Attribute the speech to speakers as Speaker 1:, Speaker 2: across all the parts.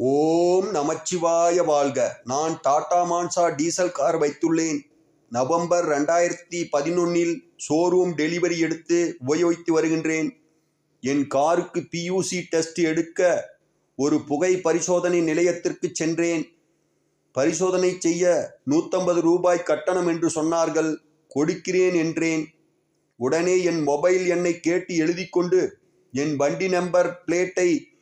Speaker 1: ஓம் நமச்சிவாய வாழ்க. நான் டாடா மான்சா டீசல் கார் வைத்துள்ளேன். நவம்பர் ரெண்டாயிரத்தி பதினொன்னில் ஷோரூம் டெலிவரி எடுத்து உபயோகித்து வருகின்றேன். என் காருக்கு பியூசி டெஸ்ட் எடுக்க ஒரு புகை பரிசோதனை நிலையத்திற்கு சென்றேன். பரிசோதனை செய்ய நூற்றம்பது ரூபாய் கட்டணம் என்று சொன்னார்கள். கொடுக்கிறேன் என்றேன். உடனே என் மொபைல் எண்ணை கேட்டு எழுதிக்கொண்டு என் வண்டி நம்பர் பிளேட்டை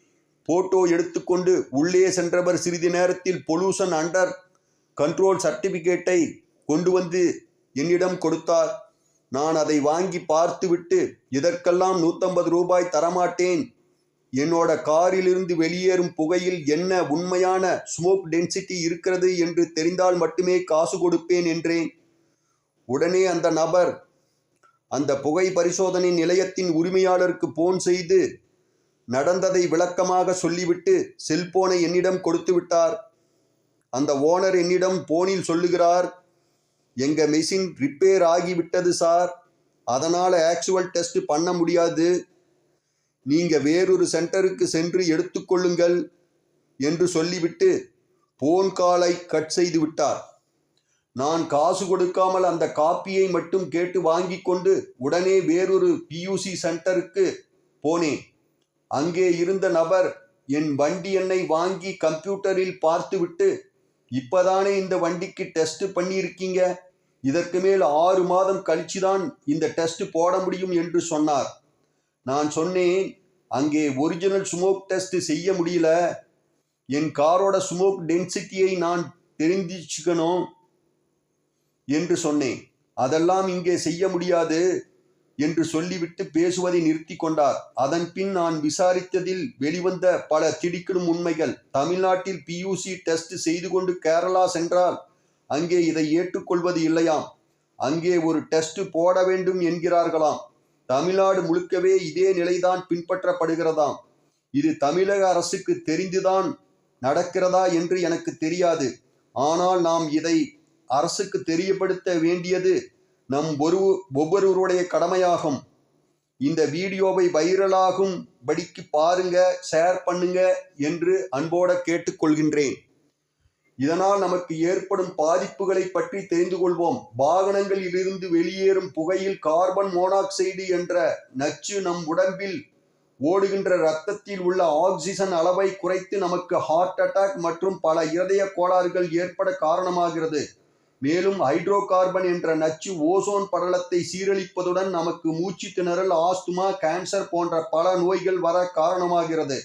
Speaker 1: போட்டோ எடுத்துக்கொண்டு உள்ளே சென்றவர் சிறிது நேரத்தில் பொல்யூஷன் அண்டர் கண்ட்ரோல் சர்டிபிகேட்டை கொண்டு வந்து என்னிடம் கொடுத்தார். நான் அதை வாங்கி பார்த்துவிட்டு இதற்கெல்லாம் நூற்றம்பது ரூபாய் தரமாட்டேன். என்னோட காரிலிருந்து வெளியேறும் புகையில் என்ன உண்மையான ஸ்மோக் டென்சிட்டி இருக்கிறது என்று தெரிந்தால் மட்டுமே காசு கொடுப்பேன் என்றேன். உடனே அந்த நபர் அந்த புகை பரிசோதனை நிலையத்தின் உரிமையாளருக்கு போன் செய்து நடந்ததை விளக்கமாக சொல்லிவிட்டு செல்போனை என்னிடம் கொடுத்து விட்டார். அந்த ஓனர் என்னிடம் போனில் சொல்லுகிறார் எங்க மெஷின் ரிப்பேர் ஆகிவிட்டது சார். அதனால் ஆக்சுவல் டெஸ்ட் பண்ண முடியாது. நீங்க வேறொரு சென்டருக்கு சென்று எடுத்துக்கொள்ளுங்கள் என்று சொல்லிவிட்டு போன் காலை கட் செய்து விட்டார். நான் காசு கொடுக்காமல் அந்த காப்பியை மட்டும் கேட்டு வாங்கி கொண்டு உடனே வேறொரு பியூசி சென்டருக்கு போனேன். அங்கே இருந்த நபர் என் வண்டி எண்ணை வாங்கி கம்ப்யூட்டரில் பார்த்துவிட்டு இப்பதானே இந்த வண்டிக்கு டெஸ்ட் பண்ணியிருக்கீங்க? இதற்கு மேல் ஆறு மாதம் கழிச்சு தான் இந்த டெஸ்ட் போட முடியும் என்று சொன்னார். நான் சொன்னேன் அங்கே ஒரிஜினல் ஸ்மோக் டெஸ்ட் செய்ய முடியல. என் காரோட ஸ்மோக் டென்சிட்டியை நான் தெரிஞ்சுக்கணும் என்று சொன்னேன். அதெல்லாம் இங்கே செய்ய முடியாது. என்று சொல்லிவிட்டு பேசுவதை நிறுத்தி கொண்டார். அதன்பின் நான் விசாரித்ததில் வெளிவந்த பல திடுக்கிடும் உண்மைகள். தமிழ்நாட்டில் பியூசி டெஸ்ட் செய்து கொண்டு கேரளா சென்றால் அங்கே இதை ஏற்றுக்கொள்வது இல்லையாம். அங்கே ஒரு டெஸ்ட் போட வேண்டும் என்கிறார்களாம். தமிழ்நாடு முழுக்கவே இதே நிலைதான் பின்பற்றப்படுகிறதாம். இது தமிழக அரசுக்கு தெரிந்துதான் நடக்கிறதா என்று எனக்கு தெரியாது. ஆனால் நாம் இதை அரசுக்கு தெரியப்படுத்த வேண்டியது நம் ஒரு ஒவ்வொருவருடைய கடமையாகும். இந்த வீடியோவை வைரலாகும் படிக்கு பாருங்க ஷேர் பண்ணுங்க என்று அன்போட கேட்டுக்கொள்கின்றேன். இதனால் நமக்கு ஏற்படும் பாதிப்புகளை பற்றி தெரிந்து கொள்வோம். வாகனங்களில் இருந்து வெளியேறும் புகையில் கார்பன் மோனாக்சைடு என்ற நச்சு நம் உடம்பில் ஓடுகின்ற இரத்தத்தில் உள்ள ஆக்சிஜன் அளவை குறைத்து நமக்கு ஹார்ட் அட்டாக் மற்றும் பல இருதய கோளாறுகள் ஏற்பட காரணமாகிறது. மேலும் ஹைட்ரோ கார்பன் என்ற நச்சு ஓசோன் படலத்தை சீரழிப்பதுடன் நமக்கு மூச்சு திணறல் ஆஸ்துமா கேன்சர் போன்ற பல நோய்கள் வர காரணமாகிறது.